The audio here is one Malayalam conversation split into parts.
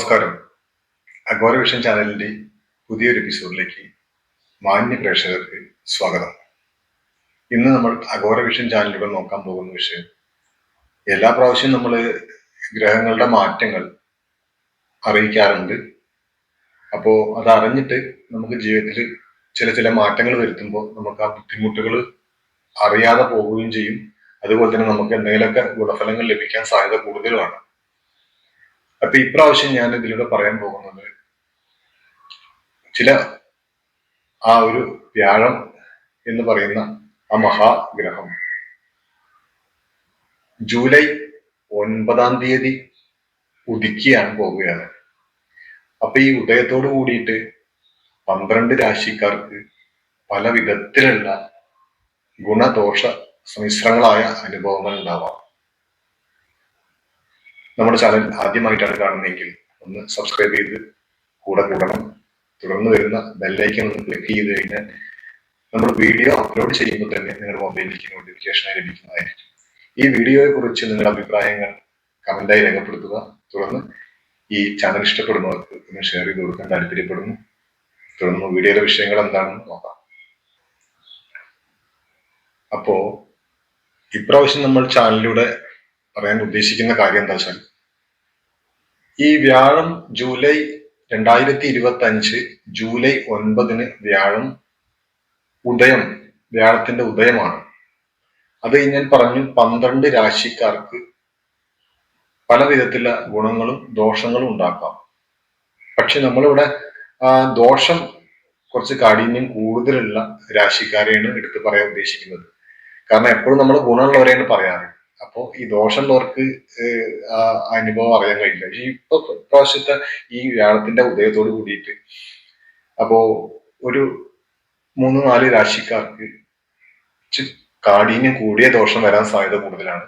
നമസ്കാരം. അഗോര വിഷൻ ചാനലിന്റെ പുതിയൊരു എപ്പിസോഡിലേക്ക് മാന്യ പ്രേക്ഷകർക്ക് സ്വാഗതം. ഇന്ന് നമ്മൾ അഗോര വിഷൻ ചാനലിലൂടെ നോക്കാൻ പോകുന്ന വിഷയം എല്ലാ പ്രാവശ്യവും നമ്മൾ ഗ്രഹങ്ങളുടെ മാറ്റങ്ങൾ അറിയിക്കാറുണ്ട്. അപ്പോൾ അത് അറിഞ്ഞിട്ട് നമുക്ക് ജീവിതത്തിൽ ചില ചില മാറ്റങ്ങൾ വരുത്തുമ്പോൾ നമുക്ക് ആ ബുദ്ധിമുട്ടുകൾ അറിയാതെ പോവുകയും ചെയ്യും. അതുപോലെ തന്നെ നമുക്ക് എന്തെങ്കിലുമൊക്കെ ഗുണഫലങ്ങൾ ലഭിക്കാൻ സാധ്യത കൂടുതലുമാണ്. അപ്പൊ ഇപ്രാവശ്യം ഞാൻ ഇതിലൂടെ പറയാൻ പോകുന്നത് ചില ആ ഒരു വ്യാഴം എന്ന് പറയുന്ന ആ മഹാഗ്രഹം. ജൂലൈ ഒൻപതാം തീയതി ഉദിക്കുകയാണ് പോവുകയാണ്. അപ്പൊ ഈ ഉദയത്തോട് കൂടിയിട്ട് പന്ത്രണ്ട് രാശിക്കാർക്ക് പല വിധത്തിലുള്ള ഗുണദോഷ സമ്മിശ്രങ്ങളായ അനുഭവങ്ങൾ ഉണ്ടാവാം. നമ്മുടെ ചാനൽ ആദ്യമായിട്ടാണ് കാണുന്നതെങ്കിൽ ഒന്ന് സബ്സ്ക്രൈബ് ചെയ്ത് കൂടെ കൂടണം. തുടർന്ന് വരുന്ന ബെല്ലൈക്കൻ ഒന്ന് ക്ലിക്ക് ചെയ്ത് കഴിഞ്ഞാൽ നമ്മൾ വീഡിയോ അപ്ലോഡ് ചെയ്യുമ്പോൾ തന്നെ നിങ്ങളുടെ മൊബൈലിലേക്ക് നോട്ടിഫിക്കേഷനായി ലഭിക്കുന്നതായിരിക്കും. ഈ വീഡിയോയെ കുറിച്ച് നിങ്ങളുടെ അഭിപ്രായങ്ങൾ കമന്റായി രേഖപ്പെടുത്തുക. തുടർന്ന് ഈ ചാനൽ ഇഷ്ടപ്പെടുന്നവർക്ക് ഒന്ന് ഷെയർ ചെയ്ത് കൊടുക്കാൻ താല്പര്യപ്പെടുന്നു. തുടർന്ന് വീഡിയോയുടെ വിഷയങ്ങൾ എന്താണെന്ന് നോക്കാം. അപ്പോ ഇപ്രാവശ്യം നമ്മൾ ചാനലിലൂടെ പറയാൻ ഉദ്ദേശിക്കുന്ന കാര്യം എന്താ വെച്ചാൽ ഈ വ്യാഴം ജൂലൈ രണ്ടായിരത്തി ഇരുപത്തി അഞ്ച് ജൂലൈ ഒൻപതിന് വ്യാഴം ഉദയം വ്യാഴത്തിന്റെ ഉദയമാണ്. അത് ഞാൻ പറഞ്ഞു പന്ത്രണ്ട് രാശിക്കാർക്ക് പല വിധത്തിലുള്ള ഗുണങ്ങളും ദോഷങ്ങളും ഉണ്ടാക്കാം. പക്ഷെ നമ്മളിവിടെ ദോഷം കുറച്ച് കാഠിന്യം കൂടുതലുള്ള രാശിക്കാരെയാണ് എടുത്ത് പറയാൻ ഉദ്ദേശിക്കുന്നത്. കാരണം എപ്പോഴും നമ്മൾ ഗുണമുള്ളവരെയാണ് പറയാറ്. അപ്പോൾ ഈ ദോഷമുള്ളവർക്ക് ആ അനുഭവം അറിയാൻ കഴിയില്ല. ഈ ഇപ്പൊ പ്രാവശ്യത്തെ ഈ വ്യാഴത്തിന്റെ ഉദയത്തോട് കൂടിയിട്ട് അപ്പോ ഒരു മൂന്ന് നാല് രാശിക്കാർക്ക് കാഠിന്യം കൂടിയ ദോഷം വരാൻ സാധ്യത കൂടുതലാണ്.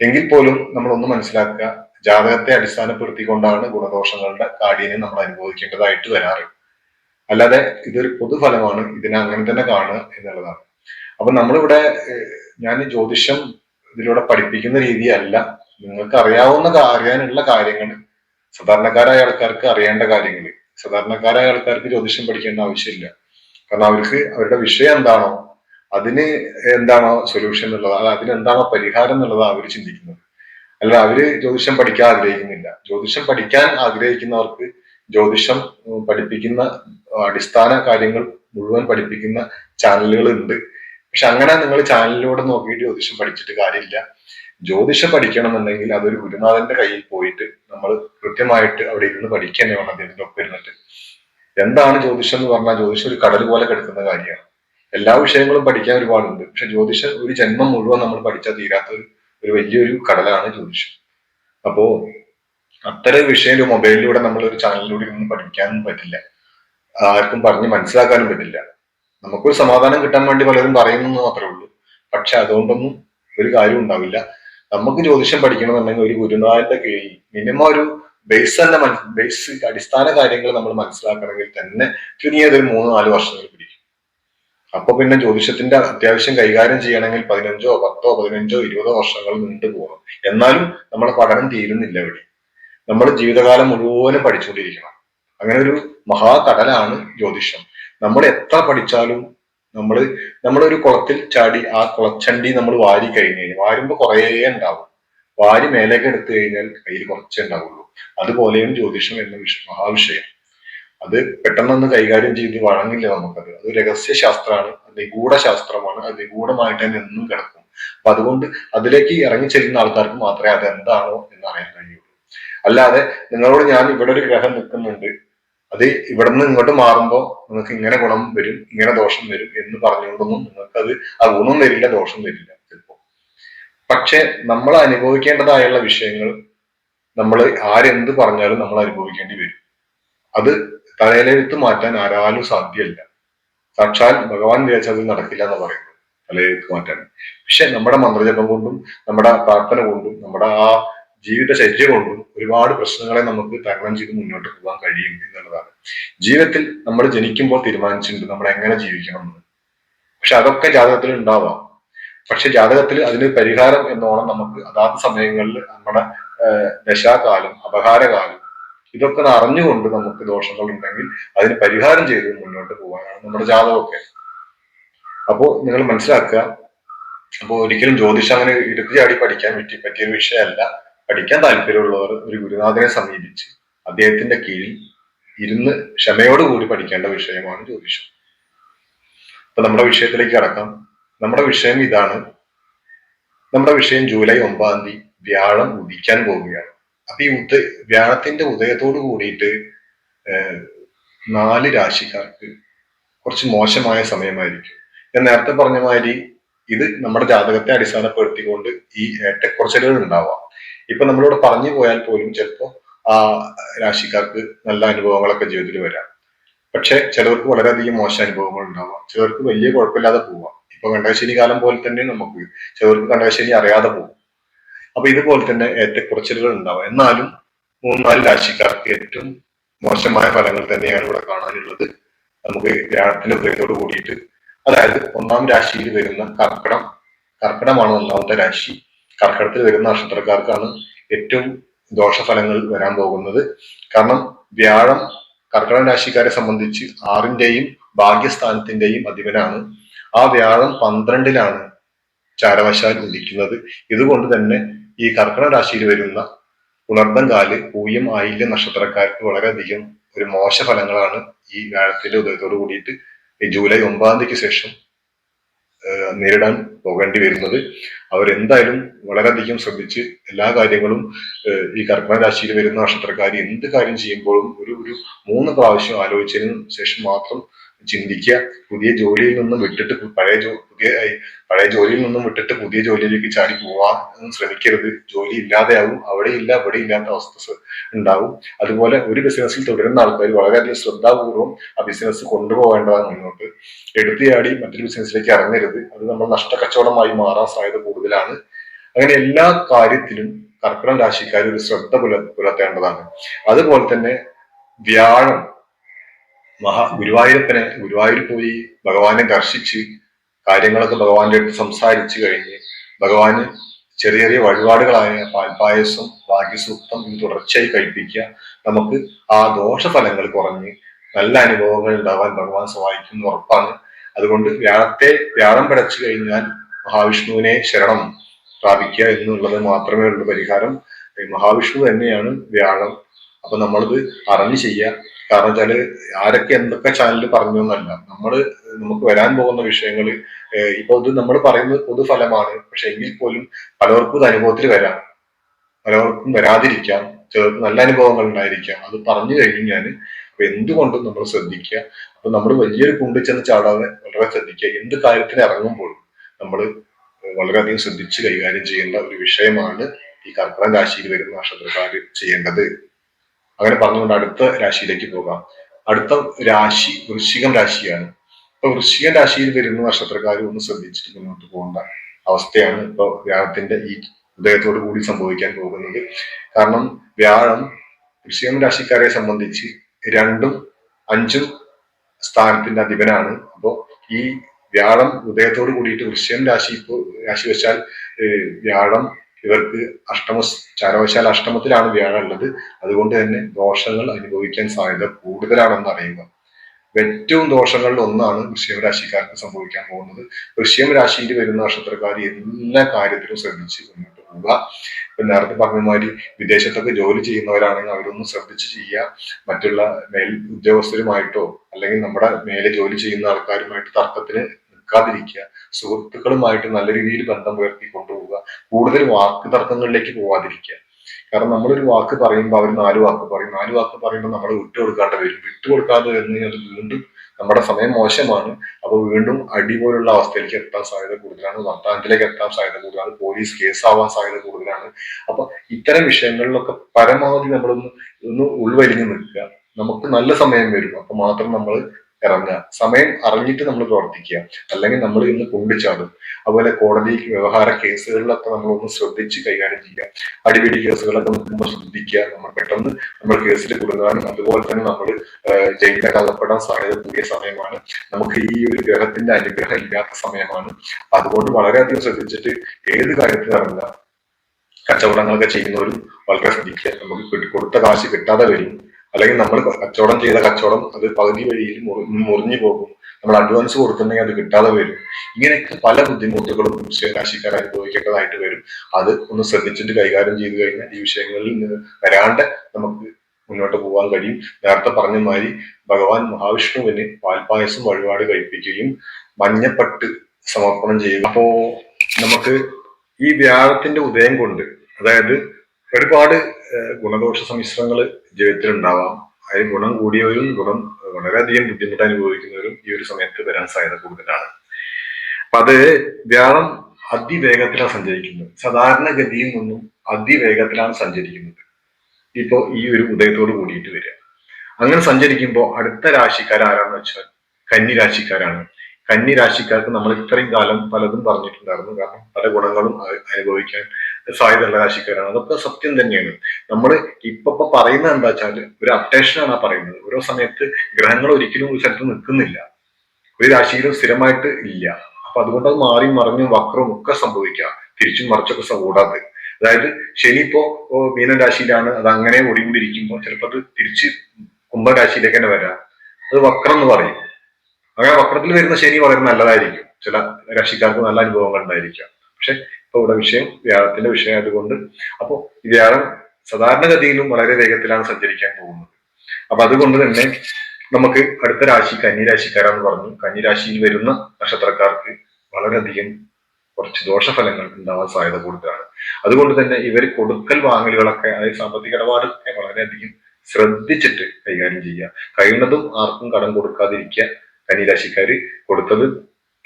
എങ്കിൽ പോലും നമ്മൾ ഒന്ന് മനസ്സിലാക്കുക ജാതകത്തെ അടിസ്ഥാനപ്പെടുത്തിക്കൊണ്ടാണ് ഗുണദോഷങ്ങളുടെ കാഠിന്യം നമ്മൾ അനുഭവിക്കേണ്ടതായിട്ട് വരാറ്. അല്ലാതെ ഇതൊരു പൊതുഫലമാണ് ഇതിനെ അങ്ങനെ തന്നെ കാണുക എന്നുള്ളതാണ്. അപ്പൊ നമ്മളിവിടെ ഞാൻ ജ്യോതിഷം ഇതിലൂടെ പഠിപ്പിക്കുന്ന രീതിയല്ല. നിങ്ങൾക്ക് അറിയാവുന്ന അറിയാനുള്ള കാര്യങ്ങൾ. സാധാരണക്കാരായ ആൾക്കാർക്ക് അറിയേണ്ട കാര്യങ്ങൾ. സാധാരണക്കാരായ ആൾക്കാർക്ക് ജ്യോതിഷം പഠിക്കേണ്ട ആവശ്യമില്ല. കാരണം അവർക്ക് അവരുടെ വിഷയം എന്താണോ അതിന് എന്താണോ സൊല്യൂഷൻ എന്നുള്ളത് അത് അതിനെന്താണോ പരിഹാരം എന്നുള്ളത് അവർ ചിന്തിക്കുന്നത്. അല്ല അവർ ജ്യോതിഷം പഠിക്കാൻ ആഗ്രഹിക്കുന്നില്ല. ജ്യോതിഷം പഠിക്കാൻ ആഗ്രഹിക്കുന്നവർക്ക് ജ്യോതിഷം പഠിപ്പിക്കുന്ന അടിസ്ഥാന കാര്യങ്ങൾ മുഴുവൻ പഠിപ്പിക്കുന്ന ചാനലുകൾ ഉണ്ട് പക്ഷെ അങ്ങനെ നിങ്ങൾ ചാനലിലൂടെ നോക്കിയിട്ട് ജ്യോതിഷം പഠിച്ചിട്ട് കാര്യമില്ല. ജ്യോതിഷം പഠിക്കണമെന്നുണ്ടെങ്കിൽ അതൊരു ഗുരുനാഥന്റെ കയ്യിൽ പോയിട്ട് നമ്മൾ കൃത്യമായിട്ട് അവിടെ ഇരുന്ന് പഠിക്കുക വേണം അദ്ദേഹത്തിന്റെ ഒപ്പം ഇരുന്നിട്ട്. എന്താണ് ജ്യോതിഷം എന്ന് പറഞ്ഞാൽ ജ്യോതിഷം ഒരു കടൽ പോലെ കിടക്കുന്ന കാര്യമാണ്. എല്ലാ വിഷയങ്ങളും പഠിക്കാൻ ഒരുപാടുണ്ട്. പക്ഷെ ജ്യോതിഷം ഒരു ജന്മം മുഴുവൻ നമ്മൾ പഠിച്ചാൽ തീരാത്ത ഒരു ഒരു വലിയൊരു കടലാണ് ജ്യോതിഷം. അപ്പോ അത്തരം വിഷയം മൊബൈലിലൂടെ നമ്മൾ ഒരു ചാനലിലൂടെ ഒന്നും പഠിക്കാനും പറ്റില്ല. ആർക്കും പറഞ്ഞ് മനസ്സിലാക്കാനും പറ്റില്ല. നമുക്കൊരു സമാധാനം കിട്ടാൻ വേണ്ടി പലരും പറയുന്നു മാത്രമേ ഉള്ളൂ. പക്ഷെ അതുകൊണ്ടൊന്നും ഒരു കാര്യം ഉണ്ടാവില്ല. നമുക്ക് ജ്യോതിഷം പഠിക്കണമെന്നുണ്ടെങ്കിൽ ഒരു ഗുരുനാഥന്റെ കീഴിൽ മിനിമം ഒരു ബേസ് തന്നെ ബേസ് അടിസ്ഥാന കാര്യങ്ങൾ നമ്മൾ മനസ്സിലാക്കണമെങ്കിൽ തന്നെ ചുരുങ്ങിയത് ഒരു മൂന്ന് നാല് വർഷങ്ങൾ പിടിക്കും. അപ്പൊ പിന്നെ ജ്യോതിഷത്തിന്റെ അത്യാവശ്യം കൈകാര്യം ചെയ്യണമെങ്കിൽ പതിനഞ്ചോ പത്തോ പതിനഞ്ചോ ഇരുപതോ വർഷങ്ങൾ നീണ്ടു പോകണം. എന്നാലും നമ്മുടെ പഠനം തീരുന്നില്ല ഇവിടെ. നമ്മൾ ജീവിതകാലം മുഴുവനും പഠിച്ചുകൊണ്ടിരിക്കണം. അങ്ങനെ ഒരു മഹാകടലാണ് ജ്യോതിഷം. നമ്മൾ എത്ര പഠിച്ചാലും നമ്മൾ നമ്മളൊരു കുളത്തിൽ ചാടി ആ കുളച്ചണ്ടി നമ്മൾ വാരി കഴിഞ്ഞു കഴിഞ്ഞാൽ വാരുമ്പോൾ കുറേ ഉണ്ടാവും. വാരി മേലേക്ക് എടുത്തു കഴിഞ്ഞാൽ കയ്യിൽ കുറച്ചേ ഉണ്ടാവുള്ളൂ. അതുപോലെയും ജ്യോതിഷം എന്ന വിഷ മഹാവിഷയം. അത് പെട്ടെന്നൊന്ന് കൈകാര്യം ചെയ്ത് വഴങ്ങില്ല നമുക്കത്. അത് രഹസ്യ ശാസ്ത്രമാണ് നിഗൂഢ ശാസ്ത്രമാണ് അത് നിഗൂഢമായിട്ട് തന്നെ എന്നും കിടക്കും. അപ്പൊ അതുകൊണ്ട് അതിലേക്ക് ഇറങ്ങി ചെല്ലുന്ന ആൾക്കാർക്ക് മാത്രമേ അത് എന്താണോ എന്ന് അറിയാൻ കഴിയുള്ളൂ. അല്ലാതെ നിങ്ങളോട് ഞാൻ ഇവിടെ ഒരു ഗ്രഹം നിൽക്കുന്നുണ്ട്. അത് ഇവിടെ നിന്ന് ഇങ്ങോട്ട് മാറുമ്പോൾ നിങ്ങൾക്ക് ഇങ്ങനെ ഗുണം വരും ഇങ്ങനെ ദോഷം വരും എന്ന് പറഞ്ഞുകൊണ്ടൊന്നും നിങ്ങൾക്ക് അത് ആ ഗുണം വരില്ല ദോഷം വരില്ല ചിലപ്പോൾ പക്ഷെ നമ്മൾ അനുഭവിക്കേണ്ടതായുള്ള വിഷയങ്ങൾ നമ്മൾ ആരെന്ത് പറഞ്ഞാലും നമ്മൾ അനുഭവിക്കേണ്ടി വരും. അത് തലയിലെഴുത്ത് മാറ്റാൻ ആരാലും സാധ്യമല്ല സാക്ഷാൽ ഭഗവാൻ അത് നടക്കില്ല എന്ന് പറയുന്നത് തലയിലെഴുത്ത് മാറ്റാൻ. പക്ഷെ നമ്മുടെ മന്ത്രജപം കൊണ്ടും നമ്മുടെ പ്രാർത്ഥന കൊണ്ടും നമ്മുടെ ആ ജീവിതചര്യ കൊണ്ടും ഒരുപാട് പ്രശ്നങ്ങളെ നമുക്ക് തരണം ചെയ്ത് മുന്നോട്ട് പോകാൻ കഴിയും എന്നുള്ളതാണ്. ജീവിതത്തിൽ നമ്മൾ ജനിക്കുമ്പോൾ തീരുമാനിച്ചിട്ടുണ്ട് നമ്മൾ എങ്ങനെ ജീവിക്കണം എന്ന്. പക്ഷെ അതൊക്കെ ജാതകത്തിൽ ഉണ്ടാവാം. പക്ഷെ ജാതകത്തിൽ അതിന് പരിഹാരം എന്നോണം നമുക്ക് അതാത് സമയങ്ങളിൽ നമ്മുടെ ദശാകാലം അപഹാരകാലം ഇതൊക്കെ അറിഞ്ഞുകൊണ്ട് നമുക്ക് ദോഷങ്ങൾ ഉണ്ടെങ്കിൽ അതിന് പരിഹാരം ചെയ്ത് മുന്നോട്ട് പോകാനാണ് നമ്മുടെ ജാതകമൊക്കെ. അപ്പോൾ നിങ്ങൾ മനസ്സിലാക്കുക. അപ്പോൾ ഒരിക്കലും ജ്യോതിഷം അങ്ങനെ എടുത്തു ചാടി പഠിക്കാൻ പറ്റി പറ്റിയ ഒരു വിഷയമല്ല. പഠിക്കാൻ താല്പര്യമുള്ളവർ ഒരു ഗുരുനാഥനെ സമീപിച്ച് അദ്ദേഹത്തിന്റെ കീഴിൽ ഇരുന്ന് ക്ഷമയോടുകൂടി പഠിക്കേണ്ട വിഷയമാണ് ജ്യോതിഷം. അപ്പൊ നമ്മുടെ വിഷയത്തിലേക്ക് കടക്കാം. നമ്മുടെ വിഷയം ഇതാണ്. നമ്മുടെ വിഷയം ജൂലൈ ഒമ്പതാം തീയതി വ്യാഴം ഉദിക്കാൻ പോവുകയാണ്. അപ്പൊ ഈ ഉദ വ്യാഴത്തിന്റെ ഉദയത്തോട് കൂടിയിട്ട് നാല് രാശിക്കാർക്ക് കുറച്ച് മോശമായ സമയമായിരിക്കും. ഞാൻ നേരത്തെ പറഞ്ഞ മാതിരി ഇത് നമ്മുടെ ജാതകത്തെ അടിസ്ഥാനപ്പെടുത്തിക്കൊണ്ട് ഈ ഏറ്റക്കുറച്ചിലുകൾ ഉണ്ടാവാം. ഇപ്പൊ നമ്മളോട് പറഞ്ഞു പോയാൽ പോലും ചിലപ്പോൾ ആ രാശിക്കാർക്ക് നല്ല അനുഭവങ്ങളൊക്കെ ജീവിതത്തിൽ വരാം. പക്ഷെ ചിലർക്ക് വളരെയധികം മോശം അനുഭവങ്ങൾ ഉണ്ടാവാം. ചിലർക്ക് വലിയ കുഴപ്പമില്ലാതെ പോവാം. ഇപ്പൊ കണ്ടകശനി കാലം പോലെ തന്നെ നമുക്ക് ചിലർക്ക് കണ്ടകശനി അറിയാതെ പോകും. അപ്പൊ ഇതുപോലെ തന്നെ ഏറ്റക്കുറച്ചിലുകൾ ഉണ്ടാവാം. എന്നാലും മൂന്നാൽ രാശിക്കാർക്ക് ഏറ്റവും മോശമായ ഫലങ്ങൾ തന്നെയാണ് ഇവിടെ കാണാനുള്ളത്. നമുക്ക് ഗ്രഹത്തിന്റെ ഉദയത്തോട് കൂടിയിട്ട്. അതായത് ഒന്നാം രാശിയിൽ വരുന്ന കർക്കിടം കർക്കിടമാണ് ഒന്നാമത്തെ രാശി. കർക്കിടത്തിൽ വരുന്ന നക്ഷത്രക്കാർക്കാണ് ഏറ്റവും ദോഷഫലങ്ങൾ വരാൻ പോകുന്നത്. കാരണം വ്യാഴം കർക്കിടക രാശിക്കാരെ സംബന്ധിച്ച് ആറിന്റെയും ഭാഗ്യസ്ഥാനത്തിന്റെയും അധിപനാണ്. ആ വ്യാഴം പന്ത്രണ്ടിലാണ് ചാരവശാൽ ഉദിക്കുന്നത്. ഇതുകൊണ്ട് തന്നെ ഈ കർക്കിടക രാശിയിൽ വരുന്ന ഉണർദം കാൽ പൂയം ആയില്യ നക്ഷത്രക്കാർക്ക് വളരെയധികം ഒരു മോശ ഫലങ്ങളാണ് ഈ വ്യാഴത്തിന്റെ ഉദയത്തോട് കൂടിയിട്ട് ജൂലൈ ഒമ്പതാം തീയതിക്ക് ശേഷം നേരിടാൻ പോകേണ്ടി വരുന്നത്. അവരെന്തായാലും വളരെയധികം ശ്രദ്ധിച്ച് എല്ലാ കാര്യങ്ങളും ഈ കർക്കിടക രാശിയിൽ വരുന്ന നക്ഷത്രക്കാർ എന്ത് കാര്യം ചെയ്യുമ്പോഴും ഒരു ഒരു മൂന്ന് പ്രാവശ്യം ആലോചിച്ചതിന് ശേഷം മാത്രം ചിന്തിക്കുക. പുതിയ ജോലിയിൽ നിന്നും വിട്ടിട്ട് പഴയ പുതിയ പഴയ ജോലിയിൽ നിന്നും വിട്ടിട്ട് പുതിയ ജോലിയിലേക്ക് ചാടി പോവാൻ ശ്രമിക്കരുത്. ജോലി ഇല്ലാതെയാവും. അവിടെ ഇല്ല ഇവിടെ ഇല്ലാത്ത അവസ്ഥ ഉണ്ടാവും. അതുപോലെ ഒരു ബിസിനസ്സിൽ തുടരുന്ന ആൾക്കാർ വളരെയധികം ശ്രദ്ധാപൂർവം ആ ബിസിനസ് കൊണ്ടുപോകേണ്ടതാണ് മുന്നോട്ട്. എടുത്തിയാടി മറ്റൊരു ബിസിനസ്സിലേക്ക് ഇറങ്ങരുത്. അത് നമ്മൾ നഷ്ടക്കച്ചവടമായി മാറാൻ സാധ്യത കൂടുതലാണ്. അങ്ങനെ എല്ലാ കാര്യത്തിലും കർക്കിടം രാശിക്കാർ ഒരു ശ്രദ്ധ പുല പുലർത്തേണ്ടതാണ്. അതുപോലെ തന്നെ വ്യാഴം മഹാ ഗുരുവായൂരപ്പനെ ഗുരുവായൂർ പോയി ഭഗവാനെ ദർശിച്ച് കാര്യങ്ങളൊക്കെ ഭഗവാന്റെ അടുത്ത് സംസാരിച്ചു കഴിഞ്ഞ് ഭഗവാന് ചെറിയ ചെറിയ വഴിപാടുകളായ പാൽപായസം ഭാഗ്യസൂക്തം ഇത് തുടർച്ചയായി കഴിപ്പിക്കുക. നമുക്ക് ആ ദോഷഫലങ്ങൾ കുറഞ്ഞ് നല്ല അനുഭവങ്ങൾ ഉണ്ടാവാൻ ഭഗവാൻ സഹായിക്കും എന്ന് ഉറപ്പാണ്. അതുകൊണ്ട് വ്യാഴത്തെ വ്യാഴം പിടച്ചു കഴിഞ്ഞാൽ മഹാവിഷ്ണുവിനെ ശരണം പ്രാപിക്കുക എന്നുള്ളത് മാത്രമേ ഉള്ളൂ പരിഹാരം. മഹാവിഷ്ണു തന്നെയാണ് വ്യാഴം. അപ്പൊ നമ്മളിത് അറിഞ്ഞു ചെയ്യുക. കാരണം വെച്ചാൽ ആരൊക്കെ എന്തൊക്കെ ചാനലിൽ പറഞ്ഞു എന്നല്ല. നമ്മൾ നമുക്ക് വരാൻ പോകുന്ന വിഷയങ്ങൾ ഇപ്പൊ ഇത് നമ്മൾ പറയുന്നത് പൊതുഫലമാണ്. പക്ഷെ എങ്കിൽ പോലും പലർക്കും ഇത് അനുഭവത്തിൽ വരാം. പലർക്കും വരാതിരിക്കാം. ചിലർക്ക് നല്ല അനുഭവങ്ങൾ ഉണ്ടായിരിക്കാം. അത് പറഞ്ഞു കഴിഞ്ഞു ഞാൻ അപ്പൊ എന്തുകൊണ്ടും നമ്മൾ ശ്രദ്ധിക്കുക. അപ്പൊ നമ്മൾ വലിയൊരു കുണ്ടി ചെന്ന് ചാടാതെ വളരെ ശ്രദ്ധിക്കുക. എന്ത് കാര്യത്തിന് ഇറങ്ങുമ്പോഴും നമ്മൾ വളരെയധികം ശ്രദ്ധിച്ച് കൈകാര്യം ചെയ്യേണ്ട ഒരു വിഷയമാണ് ഈ കർക്കിടക രാശിയിൽ വരുന്ന നക്ഷത്രക്കാർ ചെയ്യേണ്ടത്. അങ്ങനെ പറഞ്ഞുകൊണ്ട് അടുത്ത രാശിയിലേക്ക് പോകാം. അടുത്ത രാശി വൃശ്ചികം രാശിയാണ്. ഇപ്പൊ വൃശ്ചികം രാശിയിൽ വരുന്ന നക്ഷത്രക്കാർ ഒന്ന് ശ്രദ്ധിച്ചിട്ട് മുന്നോട്ട് പോകേണ്ട അവസ്ഥയാണ് ഇപ്പൊ വ്യാഴത്തിന്റെ ഈ ഉദയത്തോടു കൂടി സംഭവിക്കാൻ പോകുന്നത്. കാരണം വ്യാഴം വൃശ്ചികം രാശിക്കാരെ സംബന്ധിച്ച് രണ്ടും അഞ്ചും സ്ഥാനത്തിന്റെ അധിപനാണ്. അപ്പോ ഈ വ്യാഴം ഉദയത്തോട് കൂടിയിട്ട് വൃശ്ചികം രാശി ഇപ്പോൾ രാശി വെച്ചാൽ വ്യാഴം ഇവർക്ക് അഷ്ടമ ചാരവശാല അഷ്ടമത്തിലാണ് വ്യാഴം ഉള്ളത് അതുകൊണ്ട് തന്നെ ദോഷങ്ങൾ അനുഭവിക്കാൻ സാധ്യത കൂടുതലാണെന്ന് അറിയുക. ഏറ്റവും ദോഷങ്ങളിൽ ഒന്നാണ് വൃഷ്യം രാശിക്കാർക്ക് സംഭവിക്കാൻ പോകുന്നത്. വൃഷ്യം രാശിയിൽ വരുന്ന നക്ഷത്രക്കാർ എല്ലാ കാര്യത്തിലും ശ്രദ്ധിച്ച് മുന്നോട്ട് പോവുക. ഇപ്പൊ നേരത്തെ പറഞ്ഞമാതിരി വിദേശത്തൊക്കെ ജോലി ചെയ്യുന്നവരാണെങ്കിൽ അവരൊന്നും ശ്രദ്ധിച്ച് ചെയ്യുക. മറ്റുള്ള മേൽ ഉദ്യോഗസ്ഥരുമായിട്ടോ അല്ലെങ്കിൽ നമ്മുടെ മേലെ ജോലി ചെയ്യുന്ന ആൾക്കാരുമായിട്ട് തർക്കത്തിന് നിൽക്കാതിരിക്കുക. സുഹൃത്തുക്കളുമായിട്ട് നല്ല രീതിയിൽ ബന്ധം പുലർത്തി കൊണ്ടുപോവുക. കൂടുതൽ വാക്ക് തർക്കങ്ങളിലേക്ക് പോവാതിരിക്കുക. കാരണം നമ്മളൊരു വാക്ക് പറയുമ്പോൾ അവർ നാല് വാക്ക് പറയും. നാല് വാക്ക് പറയുമ്പോൾ നമ്മൾ വിട്ടുകൊടുക്കാണ്ട് വരും. വിട്ടുകൊടുക്കാതെ കഴിഞ്ഞാൽ വീണ്ടും നമ്മുടെ സമയം മോശമാണ്. അപ്പൊ വീണ്ടും അടി പോലുള്ള അവസ്ഥയിലേക്ക് എത്താൻ സാധ്യത കൂടുതലാണ്. വർത്താനത്തിലേക്ക് എത്താൻ സാധ്യത കൂടുതലാണ്. പോലീസ് കേസ് ആവാൻ സാധ്യത കൂടുതലാണ്. അപ്പൊ ഇത്തരം വിഷയങ്ങളിലൊക്കെ പരമാവധി നമ്മളൊന്ന് ഒന്ന് ഉൾവലിഞ്ഞു നിൽക്കുക. നമുക്ക് നല്ല സമയം വരും. അപ്പൊ മാത്രം നമ്മൾ ഇറങ്ങുക. സമയം അറിഞ്ഞിട്ട് നമ്മൾ പ്രവർത്തിക്കുക. അല്ലെങ്കിൽ നമ്മൾ ഇന്ന് കുണ്ടിച്ചാടും. അതുപോലെ കോടതി വ്യവഹാര കേസുകളിലൊക്കെ നമ്മളൊന്ന് ശ്രദ്ധിച്ച് കൈകാര്യം ചെയ്യുക. അടിപിടി കേസുകളൊക്കെ നമ്മൾ ശ്രദ്ധിക്കുക. നമ്മൾ പെട്ടെന്ന് നമ്മൾ കേസിൽ കുടുങ്ങാനും അതുപോലെ തന്നെ നമ്മൾ ജയിലിലൊക്കെ അകപ്പെടാൻ സാധ്യത കൂടിയ സമയമാണ്. നമുക്ക് ഈ ഒരു ഗ്രഹത്തിന്റെ അനുഗ്രഹം ഇല്ലാത്ത സമയമാണ്. അതുകൊണ്ട് വളരെയധികം ശ്രദ്ധിച്ചിട്ട് ഏത് കാര്യത്തിൽ ഇറങ്ങുക. കച്ചവടങ്ങളൊക്കെ ചെയ്യുന്നവരും വളരെ ശ്രദ്ധിക്കുക. നമുക്ക് കൊടുത്ത കാശ് കിട്ടാതെ വരും. അല്ലെങ്കിൽ നമ്മൾ കച്ചവടം ചെയ്ത കച്ചവടം അത് പകുതി വഴിയിൽ മുറിഞ്ഞു പോകും. നമ്മൾ അഡ്വാൻസ് കൊടുത്തിട്ടുണ്ടെങ്കിൽ അത് കിട്ടാതെ വരും. ഇങ്ങനെയൊക്കെ പല ബുദ്ധിമുട്ടുകളും രാശിക്കാർ അനുഭവിക്കേണ്ടതായിട്ട് വരും. അത് ഒന്ന് ശ്രദ്ധിച്ചിട്ട് കൈകാര്യം ചെയ്തു കഴിഞ്ഞാൽ ഈ വിഷയങ്ങളിൽ നിന്ന് വരാണ്ട് നമുക്ക് മുന്നോട്ട് പോകാൻ കഴിയും. നേരത്തെ പറഞ്ഞ മാതിരി ഭഗവാൻ മഹാവിഷ്ണുവിന് പാൽപായസം വഴിപാട് കഴിപ്പിക്കുകയും മഞ്ഞപ്പട്ട് സമർപ്പണം ചെയ്യുക. അപ്പോ നമുക്ക് ഈ വ്യാഴത്തിന്റെ ഉദയം കൊണ്ട് അതായത് ഒരുപാട് ഗുണദോഷ സമ്മിശ്രങ്ങൾ ജീവിതത്തിൽ ഉണ്ടാവാം അതിൽ ഗുണം കൂടിയവരും ഗുണം വളരെയധികം ബുദ്ധിമുട്ട് അനുഭവിക്കുന്നവരും ഈ ഒരു സമയത്ത് വരാൻ സാധ്യത കൂടുതലാണ്. അപ്പൊ അത് വ്യാഴം അതിവേഗത്തിലാണ് സഞ്ചരിക്കുന്നത്. സാധാരണഗതിയിൽ നിന്നും അതിവേഗത്തിലാണ് സഞ്ചരിക്കുന്നത്. ഇപ്പോ ഈ ഒരു ഉദയത്തോട് കൂടിയിട്ട് വരിക. അങ്ങനെ സഞ്ചരിക്കുമ്പോൾ അടുത്ത രാശിക്കാർ ആരാന്ന് വെച്ചാൽ കന്നി രാശിക്കാരാണ് കന്നി രാശിക്കാർക്ക് നമ്മൾ ഇത്രയും കാലം പലതും പറഞ്ഞിട്ടുണ്ടായിരുന്നു. കാരണം പല ഗുണങ്ങളും അനുഭവിക്കാൻ സാധ്യതയുള്ള രാശിക്കാരാണ് അതൊക്കെ സത്യം തന്നെയാണ്. നമ്മൾ ഇപ്പൊ പറയുന്നത് എന്താ വെച്ചാൽ ഒരു ആ പറയുന്നത്. ഓരോ സമയത്ത് ഗ്രഹങ്ങൾ ഒരിക്കലും ഒരു സ്ഥലത്ത് നിൽക്കുന്നില്ല. ഒരു രാശിയിലും സ്ഥിരമായിട്ട് ഇല്ല. അപ്പൊ അതുകൊണ്ട് അത് മാറി മറിഞ്ഞും വക്രവും ഒക്കെ സംഭവിക്കാം. തിരിച്ചും മറിച്ചൊക്കെ സൂടാതെ അതായത് ശനി ഇപ്പോ മീനരാശിയിലാണ് രാശിയിലാണ്. അത് അങ്ങനെ ഓടിക്കൊണ്ടിരിക്കുമ്പോൾ ചിലപ്പോൾ അത് തിരിച്ച് കുംഭരാശിയിലേക്ക് തന്നെ വരാം. അത് വക്രം എന്ന് പറയും. അങ്ങനെ വക്രത്തിൽ വരുന്ന ശനി വളരെ നല്ലതായിരിക്കും. ചില രാശിക്കാർക്ക് നല്ല അനുഭവങ്ങൾ ഉണ്ടായിരിക്കാം. പക്ഷെ ഇവിടെ വിഷയം വ്യാഴത്തിന്റെ വിഷയമായതുകൊണ്ട്. അപ്പോൾ വ്യാഴം സാധാരണഗതിയിലും വളരെ വേഗത്തിലാണ് സഞ്ചരിക്കാൻ പോകുന്നത്. അപ്പൊ അതുകൊണ്ട് തന്നെ നമുക്ക് അടുത്ത രാശി കന്നിരാശിക്കാരാന്ന് പറഞ്ഞു. കന്നിരാശിയിൽ വരുന്ന നക്ഷത്രക്കാർക്ക് വളരെയധികം കുറച്ച് ദോഷഫലങ്ങൾ ഉണ്ടാവാൻ സാധ്യത കൂടുതലാണ്. അതുകൊണ്ട് തന്നെ ഇവർ കൊടുക്കൽ വാങ്ങലുകളൊക്കെ അതായത് സാമ്പത്തിക ഇടപാടൊക്കെ വളരെയധികം ശ്രദ്ധിച്ചിട്ട് കൈകാര്യം ചെയ്യുക. കഴിയുന്നതും ആർക്കും കടം കൊടുക്കാതിരിക്കുക കന്നിരാശിക്കാർ കൊടുത്തത്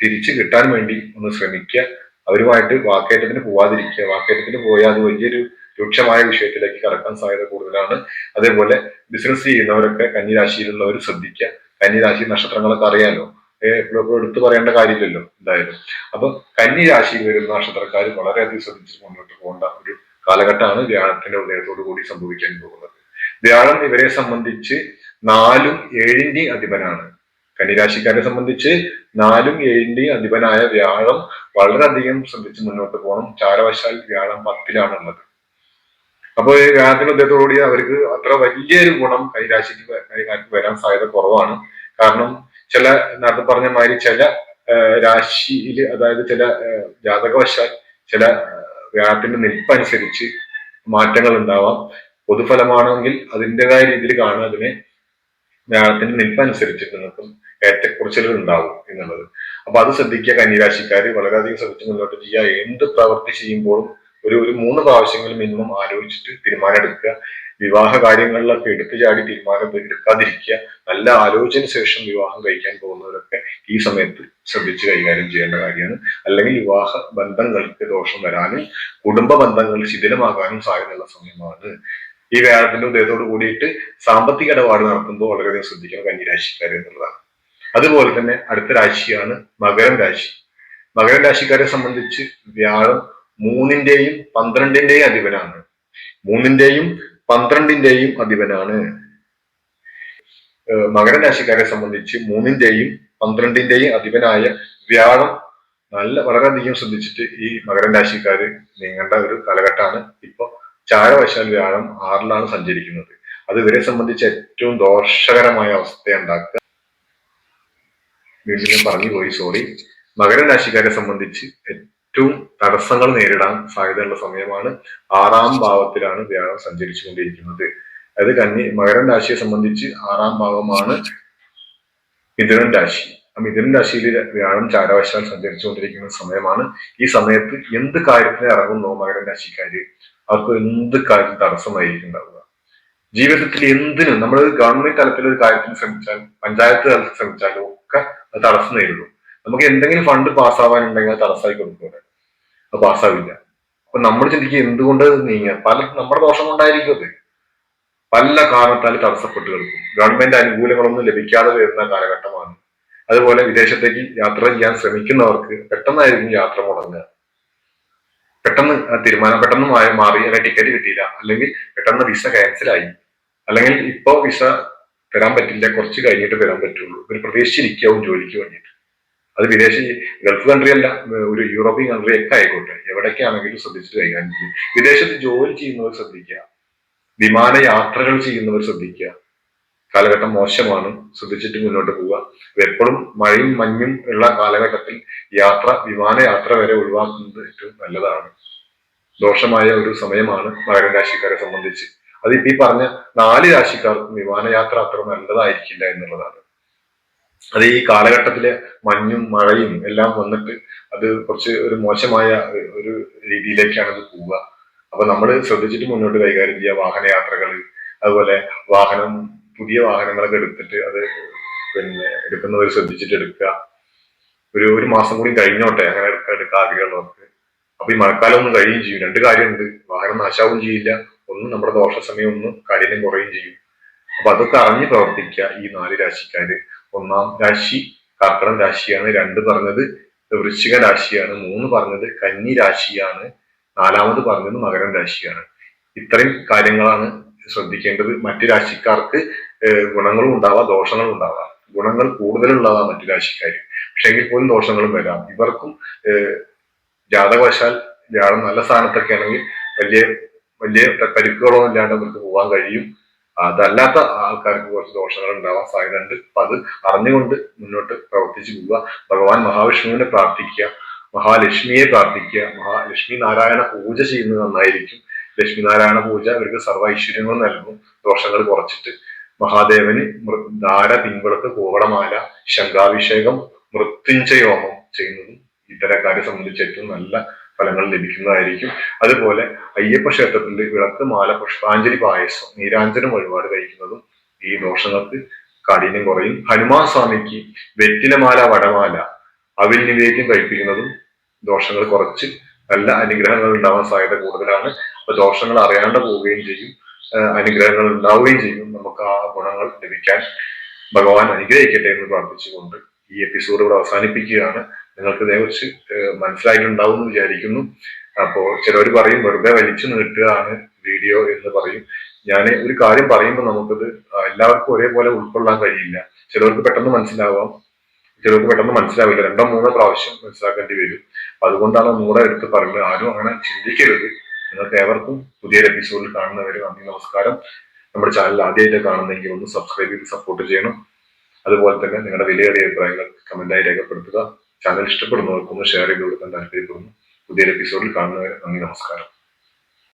തിരിച്ചു കിട്ടാൻ വേണ്ടി ഒന്ന് ശ്രമിക്കുക. അവരുമായിട്ട് വാക്കേറ്റത്തിന് പോവാതിരിക്കുക. വാക്കേറ്റത്തിന് പോയാൽ അത് വലിയൊരു രൂക്ഷമായ വിഷയത്തിലേക്ക് കടക്കാൻ സാധ്യത കൂടുതലാണ്. അതേപോലെ ബിസിനസ് ചെയ്യുന്നവരൊക്കെ കന്നിരാശിയിലുള്ളവർ ശ്രദ്ധിക്കുക. കന്നിരാശി നക്ഷത്രങ്ങളൊക്കെ അറിയാലോ? എപ്പോഴും എടുത്തു പറയേണ്ട കാര്യമില്ലല്ലോ എന്തായാലും. അപ്പൊ കന്നിരാശിയിൽ വരുന്ന നക്ഷത്രക്കാർ വളരെയധികം ശ്രദ്ധിച്ച് മുന്നോട്ട് പോകേണ്ട ഒരു കാലഘട്ടമാണ് വ്യാഴത്തിന്റെ ഉദയത്തോടു കൂടി സംഭവിക്കാൻ പോകുന്നത്. വ്യാഴം ഇവരെ സംബന്ധിച്ച് നാലും ഏഴിന്റെ അധിപനാണ്. കന്നിരാശിക്കാരെ സംബന്ധിച്ച് നാലും ഏഴിന്റെയും അധിപനായ വ്യാഴം വളരെയധികം ശ്രദ്ധിച്ച് മുന്നോട്ട് പോകണം. ചാരവശാൽ വ്യാഴം പത്തിലാണുള്ളത്. അപ്പൊ ഈ വ്യാഴത്തിന് ഉദയത്തോടുകൂടി അവർക്ക് അത്ര വലിയൊരു ഗുണം കൈരാശിക്ക് കൈകാർക്ക് വരാൻ സാധ്യത കുറവാണ്. കാരണം ചില നേരത്തെ പറഞ്ഞ മാതിരി ചില രാശിയിൽ അതായത് ചില ജാതകവശാൽ ചില വ്യാഴത്തിന്റെ നിൽപ്പ് അനുസരിച്ച് മാറ്റങ്ങൾ ഉണ്ടാവാം പൊതുഫലമാണെങ്കിൽ അതിന്റെതായ രീതിയിൽ കാണുക അതിനെ. വ്യാഴത്തിന്റെ നിൽപ്പ് അനുസരിച്ചിട്ട് നിൽക്കും ഏറ്റക്കുറച്ചിലുകൾ ഉണ്ടാവും എന്നുള്ളത്. അപ്പൊ അത് ശ്രദ്ധിക്കുക കന്നിരാശിക്കാര്. വളരെയധികം ശ്രദ്ധിച്ച് മുന്നോട്ട് ചെയ്യുക. എന്ത് പ്രവൃത്തി ചെയ്യുമ്പോഴും ഒരു ഒരു മൂന്ന് പ്രാവശ്യങ്ങൾ മിനിമം ആലോചിച്ചിട്ട് തീരുമാനം എടുക്കുക വിവാഹ കാര്യങ്ങളിലൊക്കെ എടുത്തു ചാടി തീരുമാനം എടുക്കാതിരിക്കുക. നല്ല ആലോചന ശേഷം വിവാഹം കഴിക്കാൻ പോകുന്നവരൊക്കെ ഈ സമയത്ത് ശ്രദ്ധിച്ച് കൈകാര്യം ചെയ്യേണ്ട കാര്യമാണ്. അല്ലെങ്കിൽ വിവാഹ ബന്ധങ്ങൾക്ക് ദോഷം വരാനും കുടുംബ ബന്ധങ്ങൾ ശിഥിലമാകാനും സാധ്യതയുള്ള സമയമാണ്. ഈ വ്യാഴത്തിന്റെ ഉദയത്തോട് കൂടിയിട്ട് സാമ്പത്തിക ഇടപാട് നടത്തുമ്പോൾ വളരെയധികം ശ്രദ്ധിക്കണം കന്നിരാശിക്കാർ എന്നുള്ളതാണ്. അതുപോലെ തന്നെ അടുത്ത രാശിയാണ് മകരം രാശി. മകരം രാശിക്കാരെ സംബന്ധിച്ച് വ്യാഴം മൂന്നിന്റെയും പന്ത്രണ്ടിന്റെയും അധിപനാണ്. മൂന്നിന്റെയും പന്ത്രണ്ടിന്റെയും അധിപനാണ്. മകരം രാശിക്കാരെ സംബന്ധിച്ച് മൂന്നിന്റെയും പന്ത്രണ്ടിന്റെയും അധിപനായ വ്യാഴം നല്ല വളരെയധികം ശ്രദ്ധിച്ചിട്ട് ഈ മകരം രാശിക്കാര് നീങ്ങേണ്ട ഒരു കാലഘട്ടമാണ് ഇപ്പൊ ചാരവശാൽ വ്യാഴം ആറിലാണ് സഞ്ചരിക്കുന്നത്. അത് ഇവരെ സംബന്ധിച്ച് ഏറ്റവും ദോഷകരമായ അവസ്ഥയുണ്ടാക്കുക വീണ്ടും ഞാൻ പറഞ്ഞു പോയി സോറി മകര രാശിക്കാരെ സംബന്ധിച്ച് ഏറ്റവും തടസ്സങ്ങൾ നേരിടാൻ സാധ്യതയുള്ള സമയമാണ് ആറാം ഭാവത്തിലാണ് വ്യാഴം സഞ്ചരിച്ചുകൊണ്ടിരിക്കുന്നത്. അതായത് കന്നി മകരം രാശിയെ സംബന്ധിച്ച് ആറാം ഭാവമാണ് മിഥുനൻ രാശി. ആ മിഥുനൻ രാശിയിൽ വ്യാഴം ചാരവശാൽ സഞ്ചരിച്ചുകൊണ്ടിരിക്കുന്ന സമയമാണ്. ഈ സമയത്ത് എന്ത് കാര്യത്തിന് ഇറങ്ങുന്നു മകരം രാശിക്കാര്? അവർക്ക് എന്ത് കാര്യം തടസ്സമായിരിക്കും ഉണ്ടാവുക ജീവിതത്തിൽ എന്തിനും നമ്മൾ ഗവൺമെന്റ് തലത്തിൽ ഒരു കാര്യത്തിന് ശ്രമിച്ചാൽ പഞ്ചായത്ത് തലത്തിൽ ശ്രമിച്ചാലും ഒക്കെ അത് തടസ്സം നേരിടും. നമുക്ക് എന്തെങ്കിലും ഫണ്ട് പാസ്സാവാനുണ്ടെങ്കിൽ അത് തടസ്സമായി കൊടുക്കൂടെ അത് പാസ്സാവില്ല. അപ്പൊ നമ്മൾ ചിന്തിക്കുക എന്തുകൊണ്ട് നീങ്ങുക പല നമ്മുടെ ദോഷം കൊണ്ടായിരിക്കും അത്. പല കാരണത്താൽ തടസ്സപ്പെട്ട് കിടക്കും. ഗവൺമെന്റ് അനുകൂലങ്ങളൊന്നും ലഭിക്കാതെ വരുന്ന കാലഘട്ടമാണ്. അതുപോലെ വിദേശത്തേക്ക് യാത്ര ചെയ്യാൻ ശ്രമിക്കുന്നവർക്ക് പെട്ടെന്നായിരിക്കും യാത്ര മുടങ്ങുക. പെട്ടെന്ന് തീരുമാനം പെട്ടെന്ന് മാറി അല്ലെങ്കിൽ ടിക്കറ്റ് കിട്ടിയില്ല. അല്ലെങ്കിൽ പെട്ടെന്ന് വിസ ക്യാൻസലായി അല്ലെങ്കിൽ ഇപ്പോ വിസ തരാൻ പറ്റില്ല കുറച്ച് കഴിഞ്ഞിട്ട് തരാൻ പറ്റുള്ളൂ. ഒരു പ്രതീക്ഷിച്ചിരിക്കാവും ജോലിക്ക് വേണ്ടിയിട്ട്. അത് വിദേശി ഗൾഫ് കൺട്രി അല്ല ഒരു യൂറോപ്യൻ കൺട്രി ഒക്കെ ആയിക്കോട്ടെ. എവിടേക്കാണെങ്കിലും ശ്രദ്ധിച്ചിട്ട് കൈകാര്യം ചെയ്യും. വിദേശത്ത് ജോലി ചെയ്യുന്നവർ ശ്രദ്ധിക്കുക. വിമാനയാത്രകൾ ചെയ്യുന്നവർ ശ്രദ്ധിക്കുക. കാലഘട്ടം മോശമാണ്. ശ്രദ്ധിച്ചിട്ട് മുന്നോട്ട് പോവുക. എപ്പോഴും മഴയും മഞ്ഞും ഉള്ള കാലഘട്ടത്തിൽ യാത്ര വിമാനയാത്ര വരെ ഒഴിവാക്കുന്നത് ഏറ്റവും നല്ലതാണ്. ദോഷമായ ഒരു സമയമാണ് മകര രാശിക്കാരെ സംബന്ധിച്ച്. അത് ഇപ്പൊ ഈ പറഞ്ഞ നാല് രാശിക്കാർക്കും വിമാനയാത്ര അത്ര നല്ലതായിരിക്കില്ല എന്നുള്ളതാണ്. അത് ഈ കാലഘട്ടത്തിലെ മഞ്ഞും മഴയും എല്ലാം വന്നിട്ട് അത് കുറച്ച് ഒരു മോശമായ ഒരു രീതിയിലേക്കാണ് അത് പോവുക. അപ്പൊ നമ്മൾ ശ്രദ്ധിച്ചിട്ട് മുന്നോട്ട് കൈകാര്യം ചെയ്യുക. വാഹനയാത്രകൾ അതുപോലെ വാഹനം പുതിയ വാഹനങ്ങളൊക്കെ എടുത്തിട്ട് അത് പിന്നെ എടുക്കുന്നവർ ശ്രദ്ധിച്ചിട്ട് എടുക്കുക. ഒരു ഒരു മാസം കൂടി കഴിഞ്ഞോട്ടെ അങ്ങനെ എടുക്കാൻ എടുക്കാൻ ആഗ്രഹമുള്ളവർക്ക്. അപ്പൊ ഈ മഴക്കാലം ഒന്നും കഴിയുകയും ചെയ്യും. രണ്ട് കാര്യമുണ്ട്. വാഹനം നാശാവും ചെയ്യില്ല. ഒന്നും നമ്മുടെ ദോഷ സമയം ഒന്നും കാഠിന്യം കുറയുകയും ചെയ്യും. അപ്പൊ അതൊക്കെ അറിഞ്ഞ് പ്രവർത്തിക്കുക ഈ നാല് രാശിക്കാര്. ഒന്നാം രാശി കർക്കടം രാശിയാണ് രണ്ട് പറഞ്ഞത്. വൃശ്ചിക രാശിയാണ് മൂന്ന് പറഞ്ഞത്. കന്നി രാശിയാണ് നാലാമത് പറഞ്ഞത് മകരം രാശിയാണ്. ഇത്രയും കാര്യങ്ങളാണ് ശ്രദ്ധിക്കേണ്ടത്. മറ്റു രാശിക്കാർക്ക് ഗുണങ്ങളും ഉണ്ടാവാം ദോഷങ്ങളും ഉണ്ടാവാം. ഗുണങ്ങൾ കൂടുതലുള്ളതാ മറ്റു രാശിക്കാർ. പക്ഷെ എങ്കിൽ പോലും ദോഷങ്ങളും വരാം. ഇവർക്കും ജാതകവശാൽ വ്യാഴം നല്ല സ്ഥാനത്തൊക്കെ ആണെങ്കിൽ വലിയ വലിയ പരിക്കുകളോ ഇല്ലാണ്ട് അവർക്ക് പോകാൻ കഴിയും. അതല്ലാത്ത ആൾക്കാർക്ക് കുറച്ച് ദോഷങ്ങൾ ഉണ്ടാവാൻ സാധ്യതയുണ്ട്. അപ്പൊ അത് അറിഞ്ഞുകൊണ്ട് മുന്നോട്ട് പ്രവർത്തിച്ചു പോവുക. ഭഗവാൻ മഹാവിഷ്ണുവിനെ പ്രാർത്ഥിക്കുക. മഹാലക്ഷ്മിയെ പ്രാർത്ഥിക്കുക. മഹാലക്ഷ്മി നാരായണ പൂജ ചെയ്യുന്നത് നന്നായിരിക്കും. ലക്ഷ്മി നാരായണ പൂജ അവർക്ക് സർവ ഐശ്വര്യങ്ങളും നൽകും. ദോഷങ്ങൾ കുറച്ചിട്ട്. മഹാദേവന് ധാര പിൻകുളത്ത് കോവളമാല ശങ്കാഭിഷേകം മൃത്യുഞ്ജയോമം ചെയ്യുന്നതും ഇത്തരക്കാരെ സംബന്ധിച്ച് ഏറ്റവും നല്ല ഫലങ്ങൾ ലഭിക്കുന്നതായിരിക്കും. അതുപോലെ അയ്യപ്പ ക്ഷേത്രത്തിൽ വിളക്ക് മാല പുഷ്പാഞ്ജലി പായസം നീരാഞ്ജനം ഒരുപാട് കഴിക്കുന്നതും ഈ ദോഷങ്ങൾക്ക് കാഠിന്യം കുറയും. ഹനുമാൻ സ്വാമിക്ക് വെറ്റിലമാല വടമാല അവിൽ നിവേദ്യം കഴിപ്പിക്കുന്നതും ദോഷങ്ങൾ കുറച്ച് നല്ല അനുഗ്രഹങ്ങൾ ഉണ്ടാവാൻ സാധ്യത കൂടുതലാണ്. അപ്പൊ ദോഷങ്ങൾ അറിയാണ്ട് പോവുകയും ചെയ്യും. അനുഗ്രഹങ്ങൾ ഉണ്ടാവുകയും ചെയ്യും. നമുക്ക് ആ ഗുണങ്ങൾ ലഭിക്കാൻ ഭഗവാൻ അനുഗ്രഹിക്കട്ടെ എന്ന് പ്രാർത്ഥിച്ചുകൊണ്ട് ഈ എപ്പിസോഡ് ഇവിടെ അവസാനിപ്പിക്കുകയാണ്. നിങ്ങൾക്ക് ഇതേക്കുറിച്ച് മനസ്സിലായിട്ടുണ്ടാവും എന്ന് വിചാരിക്കുന്നു. അപ്പോൾ ചിലർ പറയും വെറുതെ വലിച്ചു നീട്ടുകയാണ് വീഡിയോ എന്ന് പറയും. ഞാൻ ഒരു കാര്യം പറയുമ്പോൾ നമുക്കത് എല്ലാവർക്കും ഒരേപോലെ ഉൾക്കൊള്ളാൻ കഴിയില്ല. ചിലർക്ക് പെട്ടെന്ന് മനസ്സിലാവാം. ചിലർക്ക് പെട്ടെന്ന് മനസ്സിലാവില്ല. രണ്ടോ മൂന്നോ പ്രാവശ്യം മനസ്സിലാക്കേണ്ടി വരും. അതുകൊണ്ടാണ് നമ്മുടെ എടുത്ത് പറയുന്നത് ആരും അങ്ങനെ ചിന്തിക്കരുത്. നിങ്ങൾക്ക് ഏവർക്കും പുതിയൊരു എപ്പിസോഡിൽ കാണുന്നവര് നന്ദി നമസ്കാരം. നമ്മുടെ ചാനൽ ആദ്യമായിട്ട് കാണുന്നെങ്കിൽ ഒന്ന് സബ്സ്ക്രൈബ് ചെയ്ത് സപ്പോർട്ട് ചെയ്യണം. അതുപോലെ തന്നെ നിങ്ങളുടെ വിലയേറിയ അഭിപ്രായങ്ങൾ കമന്റായി രേഖപ്പെടുത്തുക. ചാനൽ ഇഷ്ടപ്പെടുന്നവർക്കൊന്ന് ഷെയർ ചെയ്ത് കൊടുക്കാൻ താല്പര്യപ്പെടുന്നു. പുതിയൊരു എപ്പിസോഡിൽ കാണുന്നവരെ നന്ദി നമസ്കാരം.